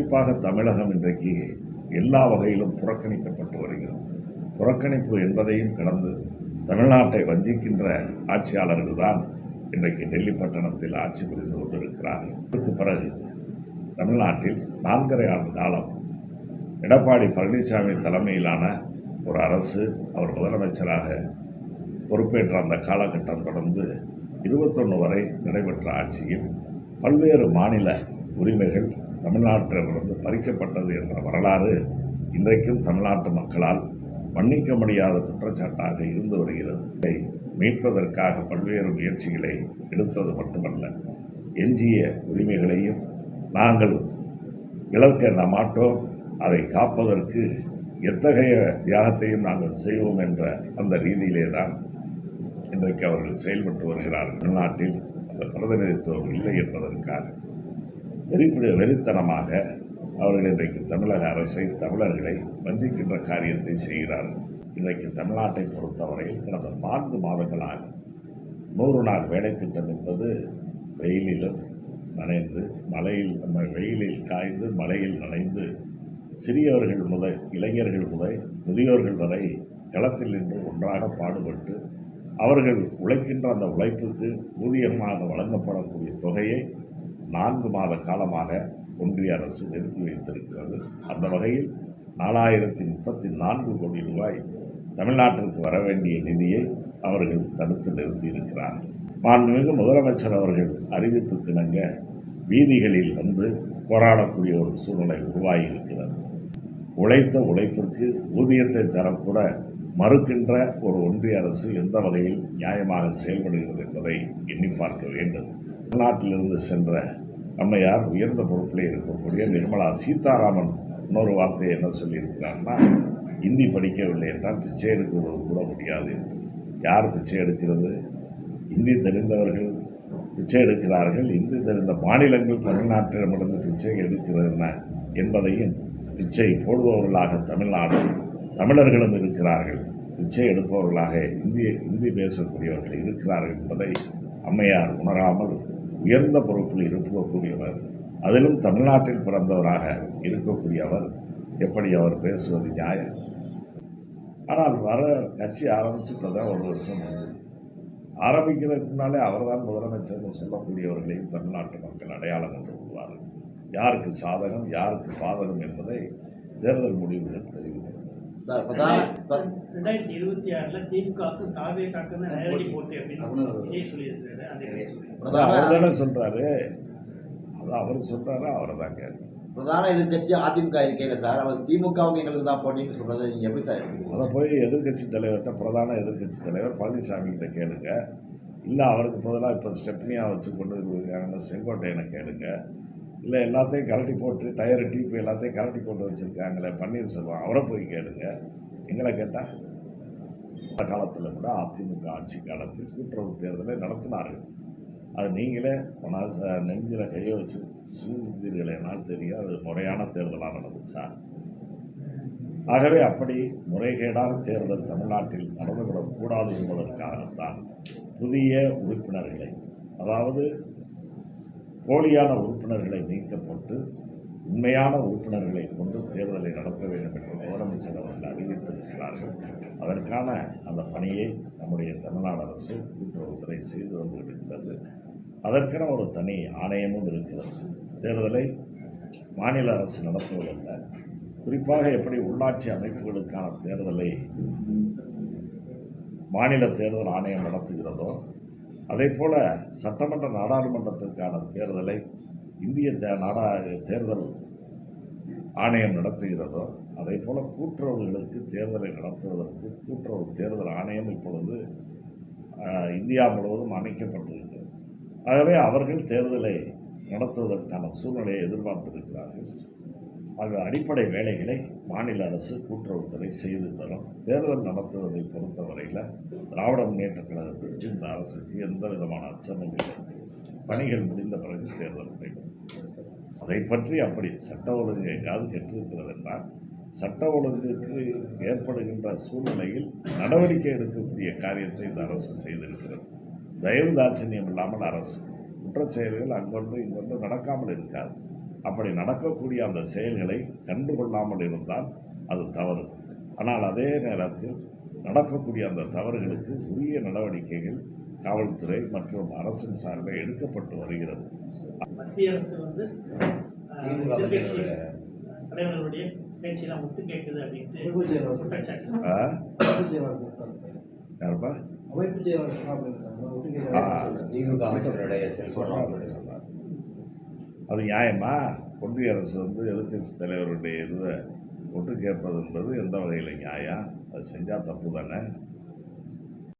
குறிப்பாக தமிழகம் இன்றைக்கு எல்லா வகையிலும் புறக்கணிக்கப்பட்டு வருகிறது. புறக்கணிப்பு என்பதையும் கடந்து தமிழ்நாட்டை வஞ்சிக்கின்ற ஆட்சியாளர்கள் தான் இன்றைக்கு டெல்லி பட்டணத்தில் ஆட்சி புரிந்து கொண்டிருக்கிறார்கள். இதற்கு பிறகு தமிழ்நாட்டில் நான்கரை ஆண்டு காலம் எடப்பாடி பழனிசாமி தலைமையிலான ஒரு அரசு அவர் முதலமைச்சராக பொறுப்பேற்ற அந்த காலகட்டம் தொடர்ந்து இருபத்தொன்று வரை நடைபெற்ற ஆட்சியில் பல்வேறு மாநில உரிமைகள் தமிழ்நாட்டிலிருந்து பறிக்கப்பட்டது என்ற வரலாறு இன்றைக்கும் தமிழ்நாட்டு மக்களால் மன்னிக்க முடியாத குற்றச்சாட்டாக இருந்து வருகிறது. இதை மீட்பதற்காக பல்வேறு முயற்சிகளை எடுத்தது மட்டுமல்ல. எஞ்சிய உரிமைகளையும் நாங்கள் இழக்க மாட்டோம் அதை காப்பதற்கு எத்தகைய தியாகத்தையும் நாங்கள் செய்வோம் என்ற அந்த ரீதியிலே தான் இன்றைக்கு அவர்கள் செயல்பட்டு வருகிறார்கள். தமிழ்நாட்டில் அந்த பிரதிநிதித்துவம் இல்லை என்பதற்காக வெறிப்பிடி வெறித்தனமாக அவர்கள் இன்றைக்கு தமிழக அரசை தமிழர்களை வஞ்சிக்கின்ற காரியத்தை செய்கிறார்கள் இன்றைக்கு தமிழ்நாட்டை பொறுத்தவரையில் கடந்த நான்கு மாதங்களாக நூறு நாள் வேலை திட்டம் என்பது வெயிலிலும் நனைந்து மழையில் நம்ம வெயிலில் காய்ந்து மழையில் நனைந்து சிறியவர்கள் முதல் இளைஞர்கள் முதல் முதியோர்கள் வரை களத்தில் நின்று ஒன்றாக பாடுபட்டு அவர்கள் உழைக்கின்ற அந்த உழைப்புக்கு ஊதியமாக வழங்கப்படக்கூடிய தொகையை நான்கு மாத காலமாக ஒன்றிய அரசு நிறுத்தி வைத்திருக்கிறது. அந்த வகையில் நாலாயிரத்தி முப்பத்தி நான்கு கோடி ரூபாய் தமிழ்நாட்டிற்கு வர வேண்டிய நிதியை அவர்கள் தடுத்து நிறுத்தியிருக்கிறார்கள். மாண்புமிகு முதலமைச்சர் அவர்கள் அறிவிப்புக்கிணங்க வீதிகளில் வந்து போராடக்கூடிய ஒரு சூழ்நிலை உருவாகி இருக்கிறது உழைத்த உழைப்பிற்கு ஊதியத்தை தரக்கூட மறுக்கின்ற ஒரு ஒன்றிய அரசு எந்த வகையில் நியாயமாக செயல்படுகிறது என்பதை எண்ணி பார்க்க வேண்டும். தமிழ்நாட்டிலிருந்து சென்ற அம்மையார் உயர்ந்த பொறுப்பில் இருக்கக்கூடிய நிர்மலா சீதாராமன் இன்னொரு வார்த்தையை என்ன சொல்லியிருக்கிறாங்கன்னா இந்தி படிக்கவில்லை என்றால் பிச்சை எடுக்கிறது கூட முடியாது. என்று யார் பிச்சை எடுக்கிறது? இந்தி தெரிந்தவர்கள் பிச்சை எடுக்கிறார்கள். இந்தி தெரிந்த மாநிலங்கள் தமிழ்நாட்டிடமிருந்து பிச்சை எடுக்கிறதுன என்பதையும் பிச்சை போடுபவர்களாக தமிழ்நாடு தமிழர்களும் இருக்கிறார்கள். பிச்சை எடுப்பவர்களாக இந்திய இந்தி பேசக்கூடியவர்கள் இருக்கிறார்கள் என்பதை அம்மையார் உணராமல் உயர்ந்த பொறுப்பில் இருக்கக்கூடியவர் அதிலும் தமிழ்நாட்டில் பிறந்தவராக இருக்கக்கூடியவர் எப்படி அவர் பேசுவது நியாயம்? ஆனால் வர கட்சி ஆரம்பிச்சு தான் ஒரு வருஷம் வந்து ஆரம்பிக்கிறதுக்கு முன்னாலே அவர்தான் முதலமைச்சர்னு சொல்லக்கூடியவர்களையும் தமிழ்நாட்டு மக்கள் அடையாளம் கொண்டு கொள்வார்கள் யாருக்கு சாதகம் யாருக்கு பாதகம் என்பதை தேர்தல் முடிவுகள் தெரிவிக்கும். ரெண்டாயிரத்தி இருபத்தி ஆறுல திமுகவுக்கும் தாவேக்காக்கும் தான் நேரடி போட்டி. அப்படின்னு. அதான் பிரதான அவர் சொல்றாரு. அவர் தான் பிரதான எதிர்க்கட்சி அதிமுக இருக்கையில சார். அவர் திமுகவுக்கு எங்களுக்கு தான் போட்டின்னு சொல்றது நீங்க எப்படி சார் எடுக்கிறீங்க அதை போய் எதிர்க்கட்சி தலைவர்கிட்ட பிரதான எதிர்க்கட்சி தலைவர் பழனிசாமி கிட்ட கேளுங்க. இல்லை அவருக்கு பதிலாக இப்போ ஸ்டெப்னியாக வச்சு கொண்டு இருக்காங்க செங்கோட்டையனை கேளுங்க. இல்லை எல்லாத்தையும் கலட்டி போட்டு டயரு டீப்பு எல்லாத்தையும் கலட்டி போட்டு வச்சுருக்காங்களே பன்னீர்செல்வம் அவரை போய் கேளுங்க. எங்களை கேட்டால் அந்த காலத்தில் கூட அதிமுக ஆட்சி காலத்தில் கூட்டுறவு தேர்தலை நடத்தினார்கள். அது நீங்களே மனச- நெஞ்சில கையை வச்சு சூழ்ந்தீர்கள் என்னால் தெரியும் அது முறையான தேர்தலாக நடந்துச்சா? ஆகவே அப்படி முறைகேடான தேர்தல் தமிழ்நாட்டில் நடந்துவிடக்கூடாது என்பதற்காகத்தான் புதிய உறுப்பினர்களை அதாவது போலியான உறுப்பினர்களை நீக்கப்பட்டு உண்மையான உறுப்பினர்களை கொண்டு தேர்தலை நடத்த வேண்டும் என்று முதலமைச்சர் அவர்கள் அறிவித்திருக்கிறார்கள். அதற்கான அந்த பணியை நம்முடைய தமிழ்நாடு அரசு கூட்டுறவுத்துறை செய்து வந்திருக்கிறது அதற்கென ஒரு தனி ஆணையமும் இருக்கிறது. தேர்தலை மாநில அரசு நடத்துவதல்ல. குறிப்பாக எப்படி உள்ளாட்சி அமைப்புகளுக்கான தேர்தலை மாநில தேர்தல் ஆணையம் நடத்துகிறதோ அதே போல் சட்டமன்ற நாடாளுமன்றத்திற்கான தேர்தலை இந்திய தே நாடா தேர்தல் ஆணையம் நடத்துகிறதோ அதே போல் கூட்டுறவுகளுக்கு தேர்தலை நடத்துவதற்கு கூட்டுறவு தேர்தல் ஆணையம் இப்பொழுது இந்தியா முழுவதும் அமைக்கப்பட்டிருக்கிறது. ஆகவே அவர்கள் தேர்தலை நடத்துவதற்கான சூழ்நிலையை எதிர்பார்த்திருக்கிறார்கள். அது அடிப்படை வேலைகளை மாநில அரசு கூட்டுறவுத்துறை செய்து தரும். தேர்தல் நடத்துவதை பொறுத்தவரையில் திராவிட முன்னேற்ற கழகத்திற்கு இந்த அரசுக்கு எந்த விதமான அச்சமும் இல்லை. பணிகள் முடிந்த பிறகு தேர்தல் நடைபெறும். அதை பற்றி அப்படி சட்ட ஒழுங்கு எங்காவது கெட்டிருக்கிறது என்றால் சட்ட ஒழுங்குக்கு ஏற்படுகின்ற சூழ்நிலையில் நடவடிக்கை எடுக்கக்கூடிய காரியத்தை இந்த அரசு செய்திருக்கிறது. தயவு தாட்சணியம் இல்லாமல் அரசு குற்றச் செயல்கள் அங்கொன்று இங்கொன்று நடக்காமல் இருக்காது. அப்படி நடக்கக்கூடிய அந்த செயல்களை கண்டுகொள்ளாமல் இருந்தால் அது தவறு. ஆனால் அதே நேரத்தில் நடக்கக்கூடிய அந்த தவறுகளுக்கு உரிய நடவடிக்கைகள் காவல்துறை மற்றும் அரசின் சார்பில் எடுக்கப்பட்டு வருகிறது. மத்திய அரசு வந்து தலைவர்களுடைய பேச்செல்லாம் ஒட்டு கேட்குது அப்படின்ட்டு குற்றச்சாட்டு? யாருப்பா? அமைப்பு சொன்னார். அது நியாயமா? ஒன்றிய அரசு வந்து எதிர்கட்சி தலைவருடைய இதுவை ஒட்டு கேட்பது என்பது எந்த வகையில் நியாயம்? அது செஞ்சால் தப்பு தானே?